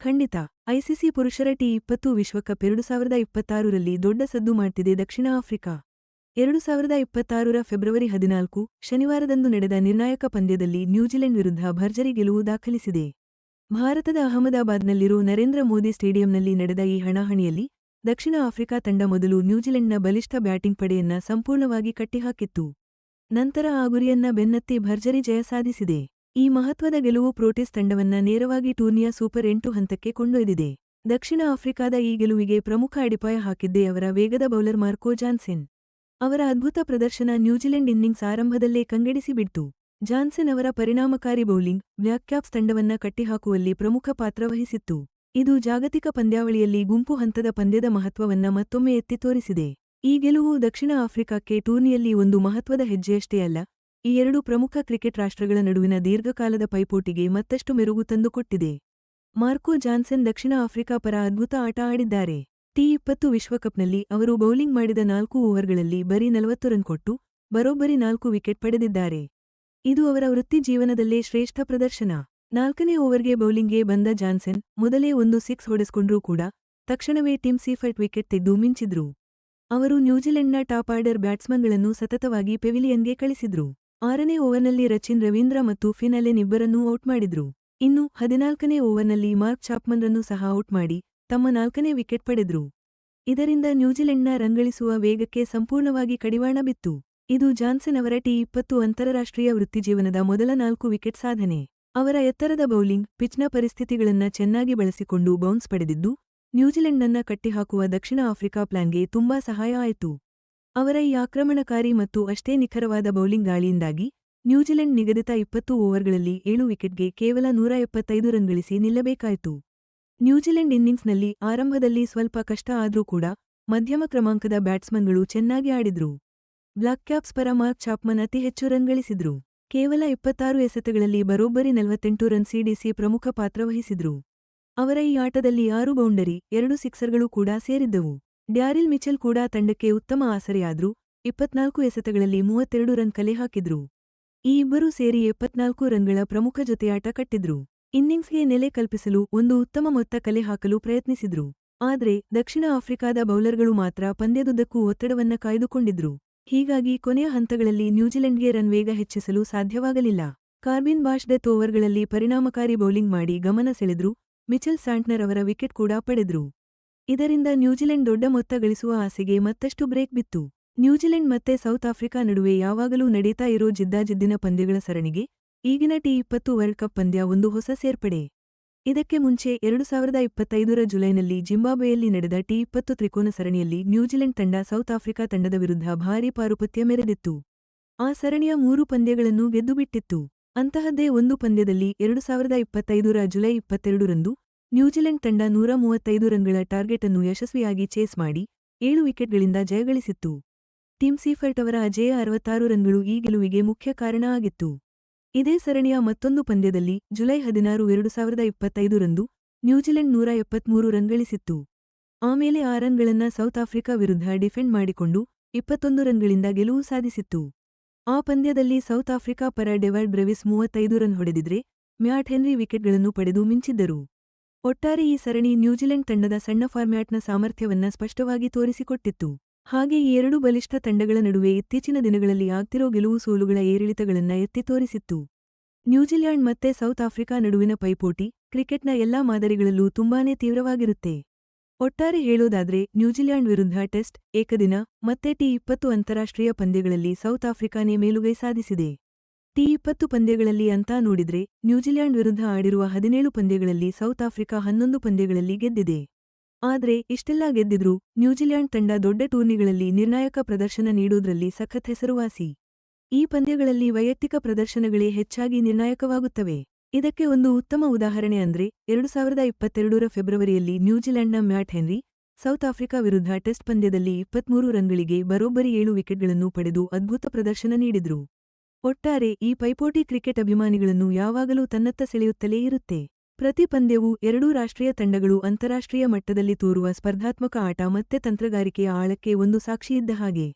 ಖಂಡಿತ, ಐಸಿಸಿ ಪುರುಷರ ಟಿ ಇಪ್ಪತ್ತು ವಿಶ್ವಕಪ್ ಎರಡು ಸಾವಿರದ ಇಪ್ಪತ್ತಾರರಲ್ಲಿ ದೊಡ್ಡ ಸದ್ದು ಮಾಡ್ತಿದೆ ದಕ್ಷಿಣ ಆಫ್ರಿಕಾ. ಎರಡು ಸಾವಿರದ ಇಪ್ಪತ್ತಾರರ ಫೆಬ್ರವರಿ ಹದಿನಾಲ್ಕು, ಶನಿವಾರದಂದು ನಡೆದ ನಿರ್ಣಾಯಕ ಪಂದ್ಯದಲ್ಲಿ ನ್ಯೂಜಿಲೆಂಡ್ ವಿರುದ್ಧ ಭರ್ಜರಿ ಗೆಲುವು ದಾಖಲಿಸಿದೆ. ಭಾರತದ ಅಹಮದಾಬಾದ್ನಲ್ಲಿರೋ ನರೇಂದ್ರ ಮೋದಿ ಸ್ಟೇಡಿಯಂನಲ್ಲಿ ನಡೆದ ಈ ಹಣಾಹಣಿಯಲ್ಲಿ, ದಕ್ಷಿಣ ಆಫ್ರಿಕಾ ತಂಡ ಮೊದಲು ನ್ಯೂಜಿಲೆಂಡ್ನ ಬಲಿಷ್ಠ ಬ್ಯಾಟಿಂಗ್ ಪಡೆಯನ್ನ ಸಂಪೂರ್ಣವಾಗಿ ಕಟ್ಟಿಹಾಕಿತ್ತು. ನಂತರ ಆ ಗುರಿಯನ್ನ ಬೆನ್ನತ್ತಿ ಭರ್ಜರಿ ಜಯ ಸಾಧಿಸಿದೆ. ಈ ಮಹತ್ವದ ಗೆಲುವು ಪ್ರೋಟೀಸ್ ತಂಡವನ್ನ ನೇರವಾಗಿ ಟೂರ್ನಿಯ ಸೂಪರ್ ಎಂಟು ಹಂತಕ್ಕೆ ಕೊಂಡೊಯ್ದಿದೆ. ದಕ್ಷಿಣ ಆಫ್ರಿಕಾದ ಈ ಗೆಲುವಿಗೆ ಪ್ರಮುಖ ಅಡಿಪಾಯ ಹಾಕಿದ್ದೇ ಅವರ ವೇಗದ ಬೌಲರ್ ಮಾರ್ಕೋ ಜಾನ್ಸೆನ್. ಅವರ ಅದ್ಭುತ ಪ್ರದರ್ಶನ ನ್ಯೂಜಿಲೆಂಡ್ ಇನ್ನಿಂಗ್ಸ್ ಆರಂಭದಲ್ಲೇ ಕಂಗೆಡಿಸಿಬಿಡ್ತು ಜಾನ್ಸನ್ ಅವರ ಪರಿಣಾಮಕಾರಿ ಬೌಲಿಂಗ್ ವ್ಯಾಕ್ಯಾಪ್ಸ್ ತಂಡವನ್ನ ಕಟ್ಟಿಹಾಕುವಲ್ಲಿ ಪ್ರಮುಖ ಪಾತ್ರ ವಹಿಸಿತ್ತು. ಇದು ಜಾಗತಿಕ ಪಂದ್ಯಾವಳಿಯಲ್ಲಿ ಗುಂಪು ಹಂತದ ಪಂದ್ಯದ ಮಹತ್ವವನ್ನ ಮತ್ತೊಮ್ಮೆ ಎತ್ತಿ ತೋರಿಸಿದೆ. ಈ ಗೆಲುವು ದಕ್ಷಿಣ ಆಫ್ರಿಕಾಕ್ಕೆ ಟೂರ್ನಿಯಲ್ಲಿ ಒಂದು ಮಹತ್ವದ ಹೆಜ್ಜೆಯಷ್ಟೇ ಅಲ್ಲ ಈ ಎರಡು ಪ್ರಮುಖ ಕ್ರಿಕೆಟ್ ರಾಷ್ಟ್ರಗಳ ನಡುವಿನ ದೀರ್ಘಕಾಲದ ಪೈಪೋಟಿಗೆ ಮತ್ತಷ್ಟು ಮೆರುಗು ತಂದುಕೊಟ್ಟಿದೆ. ಮಾರ್ಕೋ ಜಾನ್ಸನ್ ದಕ್ಷಿಣ ಆಫ್ರಿಕಾ ಪರ ಅದ್ಭುತ ಆಟ ಆಡಿದ್ದಾರೆ. ಟಿ ಇಪ್ಪತ್ತು ವಿಶ್ವಕಪ್ನಲ್ಲಿ ಅವರು ಬೌಲಿಂಗ್ ಮಾಡಿದ ನಾಲ್ಕು ಓವರ್ಗಳಲ್ಲಿ ಬರೀ ನಲವತ್ತು ರನ್ ಕೊಟ್ಟು ಬರೋಬ್ಬರಿ ನಾಲ್ಕು ವಿಕೆಟ್ ಪಡೆದಿದ್ದಾರೆ. ಇದು ಅವರ ವೃತ್ತಿ ಜೀವನದಲ್ಲೇ ಶ್ರೇಷ್ಠ ಪ್ರದರ್ಶನ. ನಾಲ್ಕನೇ ಓವರ್ಗೆ ಬೌಲಿಂಗ್ಗೆ ಬಂದ ಜಾನ್ಸನ್ ಮೊದಲೇ ಒಂದು ಸಿಕ್ಸ್ ಹೊಡೆಸ್ಕೊಂಡ್ರೂ ಕೂಡ ತಕ್ಷಣವೇ ಟಿಮ್ ಸೀಫರ್ಟ್ ವಿಕೆಟ್ ತೆಗೆದು ಮಿಂಚಿದ್ರು. ಅವರು ನ್ಯೂಜಿಲೆಂಡ್ನ ಟಾಪ್ ಆರ್ಡರ್ ಬ್ಯಾಟ್ಸ್ಮನ್ಗಳನ್ನು ಸತತವಾಗಿ ಪೆವಿಲಿಯನ್ಗೆ ಕಳಿಸಿದ್ರು. ಆರನೇ ಓವರ್ನಲ್ಲಿ ರಚಿನ್ ರವೀಂದ್ರ ಮತ್ತು ಫಿನ್ ಅಲೆನ್ ಇಬ್ಬರನ್ನೂ ಔಟ್ ಮಾಡಿದ್ರು. ಇನ್ನು ಹದಿನಾಲ್ಕನೇ ಓವರ್ನಲ್ಲಿ ಮಾರ್ಕ್ ಚಾಪ್ಮನ್ರನ್ನು ಸಹ ಔಟ್ ಮಾಡಿ ತಮ್ಮ ನಾಲ್ಕನೇ ವಿಕೆಟ್ ಪಡೆದ್ರು. ಇದರಿಂದ ನ್ಯೂಜಿಲೆಂಡ್ನ ರಂಗಳಿಸುವ ವೇಗಕ್ಕೆ ಸಂಪೂರ್ಣವಾಗಿ ಕಡಿವಾಣ ಬಿತ್ತು. ಇದು ಜಾನ್ಸನ್ ಅವರ ಟಿ ಇಪ್ಪತ್ತು ಅಂತಾರಾಷ್ಟ್ರೀಯ ವೃತ್ತಿಜೀವನದ ಮೊದಲ ನಾಲ್ಕು ವಿಕೆಟ್ ಸಾಧನೆ. ಅವರ ಎತ್ತರದ ಬೌಲಿಂಗ್, ಪಿಚ್ನ ಪರಿಸ್ಥಿತಿಗಳನ್ನ ಚೆನ್ನಾಗಿ ಬಳಸಿಕೊಂಡು ಬೌನ್ಸ್ ಪಡೆದಿದ್ದು, ನ್ಯೂಜಿಲೆಂಡ್ನನ್ನ ಕಟ್ಟಿಹಾಕುವ ದಕ್ಷಿಣ ಆಫ್ರಿಕಾ ಪ್ಲಾನ್ಗೆ ತುಂಬಾ ಸಹಾಯ ಆಯಿತು. ಅವರ ಈ ಆಕ್ರಮಣಕಾರಿ ಮತ್ತು ಅಷ್ಟೇ ನಿಖರವಾದ ಬೌಲಿಂಗ್ ಗಾಳಿಯಿಂದಾಗಿ ನ್ಯೂಜಿಲೆಂಡ್ ನಿಗದಿತ ಇಪ್ಪತ್ತು ಓವರ್ಗಳಲ್ಲಿ ಏಳು ವಿಕೆಟ್ಗೆ ಕೇವಲ ನೂರ ಎಪ್ಪತ್ತೈದು ರನ್ ಗಳಿಸಿ ನಿಲ್ಲಬೇಕಾಯಿತು. ನ್ಯೂಜಿಲೆಂಡ್ ಇನ್ನಿಂಗ್ಸ್ನಲ್ಲಿ ಆರಂಭದಲ್ಲಿ ಸ್ವಲ್ಪ ಕಷ್ಟ ಆದ್ರೂ ಕೂಡ ಮಧ್ಯಮ ಕ್ರಮಾಂಕದ ಬ್ಯಾಟ್ಸ್ಮನ್ಗಳು ಚೆನ್ನಾಗಿ ಆಡಿದ್ರು. ಬ್ಲಾಕ್ ಕ್ಯಾಪ್ಸ್ ಪರ ಮಾರ್ಕ್ ಚಾಪ್ಮನ್ ಅತಿ ಹೆಚ್ಚು ರನ್ ಗಳಿಸಿದ್ರು. ಕೇವಲ ಇಪ್ಪತ್ತಾರು ಎಸೆತಗಳಲ್ಲಿ ಬರೋಬ್ಬರಿ ನಲವತ್ತೆಂಟು ರನ್ ಸಿಡಿಸಿ ಪ್ರಮುಖ ಪಾತ್ರ ವಹಿಸಿದ್ರು. ಅವರ ಈ ಆಟದಲ್ಲಿ ಆರು ಬೌಂಡರಿ, ಎರಡು ಸಿಕ್ಸರ್ಗಳು ಕೂಡ ಸೇರಿದ್ದವು. ಡ್ಯಾರಿಲ್ ಮಿಚೆಲ್ ಕೂಡ ತಂಡಕ್ಕೆ ಉತ್ತಮ ಆಸರೆಯಾದ್ರೂ, ಇಪ್ಪತ್ನಾಲ್ಕು ಎಸೆತಗಳಲ್ಲಿ ಮೂವತ್ತೆರಡು ರನ್ ಕಲೆ ಹಾಕಿದ್ರು. ಈ ಇಬ್ಬರೂ ಸೇರಿ ಎಪ್ಪತ್ನಾಲ್ಕು ರನ್ಗಳ ಪ್ರಮುಖ ಜೊತೆಯಾಟ ಕಟ್ಟಿದ್ರು. ಇನ್ನಿಂಗ್ಸ್ಗೆ ನೆಲೆ ಕಲ್ಪಿಸಲು ಒಂದು ಉತ್ತಮ ಮೊತ್ತ ಕಲೆ ಹಾಕಲು ಪ್ರಯತ್ನಿಸಿದ್ರು. ಆದರೆ, ದಕ್ಷಿಣ ಆಫ್ರಿಕಾದ ಬೌಲರ್ಗಳು ಮಾತ್ರ ಪಂದ್ಯದುದ್ದಕ್ಕೂ ಒತ್ತಡವನ್ನ ಕಾಯ್ದುಕೊಂಡಿದ್ರು. ಹೀಗಾಗಿ ಕೊನೆಯ ಹಂತಗಳಲ್ಲಿ ನ್ಯೂಜಿಲೆಂಡ್ಗೆ ರನ್ ವೇಗ ಹೆಚ್ಚಿಸಲು ಸಾಧ್ಯವಾಗಲಿಲ್ಲ. ಕಾರ್ಬಿನ್ ಬಾಷ್ ಡೆತ್ ಓವರ್ಗಳಲ್ಲಿ ಪರಿಣಾಮಕಾರಿ ಬೌಲಿಂಗ್ ಮಾಡಿ ಗಮನ ಸೆಳೆದ್ರು. ಮಿಚೆಲ್ ಸ್ಯಾಂಟ್ನರ್ ಅವರ ವಿಕೆಟ್ ಕೂಡ ಪಡೆದ್ರು. ಇದರಿಂದ ನ್ಯೂಜಿಲೆಂಡ್ ದೊಡ್ಡ ಮೊತ್ತ ಗಳಿಸುವ ಆಸೆಗೆ ಮತ್ತಷ್ಟು ಬ್ರೇಕ್ ಬಿತ್ತು. ನ್ಯೂಜಿಲೆಂಡ್ ಮತ್ತೆ ಸೌತ್ ಆಫ್ರಿಕಾ ನಡುವೆ ಯಾವಾಗಲೂ ನಡೀತಾ ಇರೋ ಜಿದ್ದಾಜಿದ್ದಿನ ಪಂದ್ಯಗಳ ಸರಣಿಗೆ ಈಗಿನ ಟಿ ಇಪ್ಪತ್ತು ವರ್ಲ್ಡ್ ಕಪ್ ಪಂದ್ಯ ಒಂದು ಹೊಸ ಸೇರ್ಪಡೆ. ಇದಕ್ಕೆ ಮುಂಚೆ ಎರಡು ಸಾವಿರದ ಇಪ್ಪತ್ತೈದರ ಜುಲೈನಲ್ಲಿ ಜಿಂಬಾಬ್ವೆಯಲ್ಲಿ ನಡೆದ ಟಿ ಇಪ್ಪತ್ತು ತ್ರಿಕೋನ ಸರಣಿಯಲ್ಲಿ ನ್ಯೂಜಿಲೆಂಡ್ ತಂಡ ಸೌತ್ ಆಫ್ರಿಕಾ ತಂಡದ ವಿರುದ್ಧ ಭಾರೀ ಪಾರುಪತ್ಯ ಮೆರೆದಿತ್ತು. ಆ ಸರಣಿಯ ಮೂರು ಪಂದ್ಯಗಳನ್ನು ಗೆದ್ದುಬಿಟ್ಟಿತ್ತು. ಅಂತಹದ್ದೇ ಒಂದು ಪಂದ್ಯದಲ್ಲಿ ಎರಡು ಸಾವಿರದ ಇಪ್ಪತ್ತೈದರ ಜುಲೈ ಇಪ್ಪತ್ತೆರಡರಂದು ನ್ಯೂಜಿಲೆಂಡ್ ತಂಡ ನೂರ ಮೂವತ್ತೈದು ರನ್ಗಳ ಟಾರ್ಗೆಟ್ ಅನ್ನು ಯಶಸ್ವಿಯಾಗಿ ಚೇಸ್ ಮಾಡಿ ಏಳು ವಿಕೆಟ್ಗಳಿಂದ ಜಯಗಳಿಸಿತ್ತು ಟಿಮ್ ಸೀಫರ್ಟ್ ಅವರ ಅಜೇಯ ಅರವತ್ತಾರು ರನ್ಗಳು ಈ ಗೆಲುವಿಗೆ ಮುಖ್ಯ ಕಾರಣ ಆಗಿತ್ತು. ಇದೇ ಸರಣಿಯ ಮತ್ತೊಂದು ಪಂದ್ಯದಲ್ಲಿ ಜುಲೈ ಹದಿನಾರು, ಎರಡು ಸಾವಿರದ ಇಪ್ಪತ್ತೈದರಂದು ನ್ಯೂಜಿಲೆಂಡ್ ನೂರ ಎಪ್ಪತ್ಮೂರು ರನ್ ಗಳಿಸಿತ್ತು. ಆಮೇಲೆ ಆ ರನ್ಗಳನ್ನ ಸೌತ್ ಆಫ್ರಿಕಾ ವಿರುದ್ಧ ಡಿಫೆಂಡ್ ಮಾಡಿಕೊಂಡು ಇಪ್ಪತ್ತೊಂದು ರನ್ಗಳಿಂದ ಗೆಲುವು ಸಾಧಿಸಿತ್ತು. ಆ ಪಂದ್ಯದಲ್ಲಿ ಸೌತ್ ಆಫ್ರಿಕಾ ಪರ ಡೆವರ್ಡ್ ಬ್ರೆವಿಸ್ ಮೂವತ್ತೈದು ರನ್ ಹೊಡೆದಿದ್ರೆ ಮ್ಯಾಟ್ ಹೆನ್ರಿ ವಿಕೆಟ್ಗಳನ್ನು ಪಡೆದು ಮಿಂಚಿದ್ದರು. ಒಟ್ಟಾರೆ ಈ ಸರಣಿ ನ್ಯೂಜಿಲೆಂಡ್ ತಂಡದ ಸಣ್ಣ ಫಾರ್ಮ್ಯಾಟ್ನ ಸಾಮರ್ಥ್ಯವನ್ನ ಸ್ಪಷ್ಟವಾಗಿ ತೋರಿಸಿಕೊಟ್ಟಿತ್ತು. ಹಾಗೆ ಈ ಎರಡು ಬಲಿಷ್ಠ ತಂಡಗಳ ನಡುವೆ ಇತ್ತೀಚಿನ ದಿನಗಳಲ್ಲಿ ಆಗ್ತಿರೋ ಗೆಲುವು ಸೋಲುಗಳ ಏರಿಳಿತಗಳನ್ನ ಎತ್ತಿ ತೋರಿಸಿತ್ತು. ನ್ಯೂಜಿಲ್ಯಾಂಡ್ ಮತ್ತೆ ಸೌತ್ ಆಫ್ರಿಕಾ ನಡುವಿನ ಪೈಪೋಟಿ ಕ್ರಿಕೆಟ್ನ ಎಲ್ಲಾ ಮಾದರಿಗಳಲ್ಲೂ ತುಂಬಾನೇ ತೀವ್ರವಾಗಿರುತ್ತೆ. ಒಟ್ಟಾರೆ ಹೇಳೋದಾದ್ರೆ, ನ್ಯೂಜಿಲ್ಯಾಂಡ್ ವಿರುದ್ಧ ಟೆಸ್ಟ್, ಏಕದಿನ, ಮತ್ತೆ ಟಿ ಇಪ್ಪತ್ತು ಅಂತಾರಾಷ್ಟ್ರೀಯ ಪಂದ್ಯಗಳಲ್ಲಿ ಸೌತ್ ಆಫ್ರಿಕಾನೇ ಮೇಲುಗೈ ಸಾಧಿಸಿದೆ. ಟಿ ಇಪ್ಪತ್ತು ಪಂದ್ಯಗಳಲ್ಲಿ ಅಂತಾ ನೋಡಿದ್ರೆ, ನ್ಯೂಜಿಲ್ಯಾಂಡ್ ವಿರುದ್ಧ ಆಡಿರುವ ಹದಿನೇಳು ಪಂದ್ಯಗಳಲ್ಲಿ ಸೌತ್ ಆಫ್ರಿಕಾ ಹನ್ನೊಂದು ಪಂದ್ಯಗಳಲ್ಲಿ ಗೆದ್ದಿದೆ. ಆದ್ರೆ, ಇಷ್ಟೆಲ್ಲ ಗೆದ್ದಿದ್ರೂ ನ್ಯೂಜಿಲ್ಯಾಂಡ್ ತಂಡ ದೊಡ್ಡ ಟೂರ್ನಿಗಳಲ್ಲಿ ನಿರ್ಣಾಯಕ ಪ್ರದರ್ಶನ ನೀಡೋದ್ರಲ್ಲಿ ಸಖತ್ ಹೆಸರುವಾಸಿ. ಈ ಪಂದ್ಯಗಳಲ್ಲಿ ವೈಯಕ್ತಿಕ ಪ್ರದರ್ಶನಗಳೇ ಹೆಚ್ಚಾಗಿ ನಿರ್ಣಾಯಕವಾಗುತ್ತವೆ. ಇದಕ್ಕೆ ಒಂದು ಉತ್ತಮ ಉದಾಹರಣೆ ಅಂದ್ರೆ, ಎರಡು ಸಾವಿರದ ಇಪ್ಪತ್ತೆರಡರ ಫೆಬ್ರವರಿಯಲ್ಲಿ ನ್ಯೂಜಿಲೆಂಡ್ನ ಮ್ಯಾಟ್ ಹೆನ್ರಿ, ಸೌತ್ ಆಫ್ರಿಕಾ ವಿರುದ್ಧ ಟೆಸ್ಟ್ ಪಂದ್ಯದಲ್ಲಿ ಇಪ್ಪತ್ಮೂರು ರನ್ಗಳಿಗೆ ಬರೋಬ್ಬರಿ ಏಳು ವಿಕೆಟ್ಗಳನ್ನು ಪಡೆದು ಅದ್ಭುತ ಪ್ರದರ್ಶನ ನೀಡಿದ್ರು. ಒಟ್ಟಾರೆ ಈ ಪೈಪೋಟಿ ಕ್ರಿಕೆಟ್ ಅಭಿಮಾನಿಗಳನ್ನು ಯಾವಾಗಲೂ ತನ್ನತ್ತ ಸೆಳೆಯುತ್ತಲೇ ಇರುತ್ತೆ. ಪ್ರತಿ ಪಂದ್ಯವೂ ಎರಡೂ ರಾಷ್ಟ್ರೀಯ ತಂಡಗಳು ಅಂತಾರಾಷ್ಟ್ರೀಯ ಮಟ್ಟದಲ್ಲಿ ತೋರುವ ಸ್ಪರ್ಧಾತ್ಮಕ ಆಟ ಮತ್ತೆ ತಂತ್ರಗಾರಿಕೆಯ ಆಳಕ್ಕೆ ಒಂದು ಸಾಕ್ಷಿಯಿದ್ದ ಹಾಗೆ.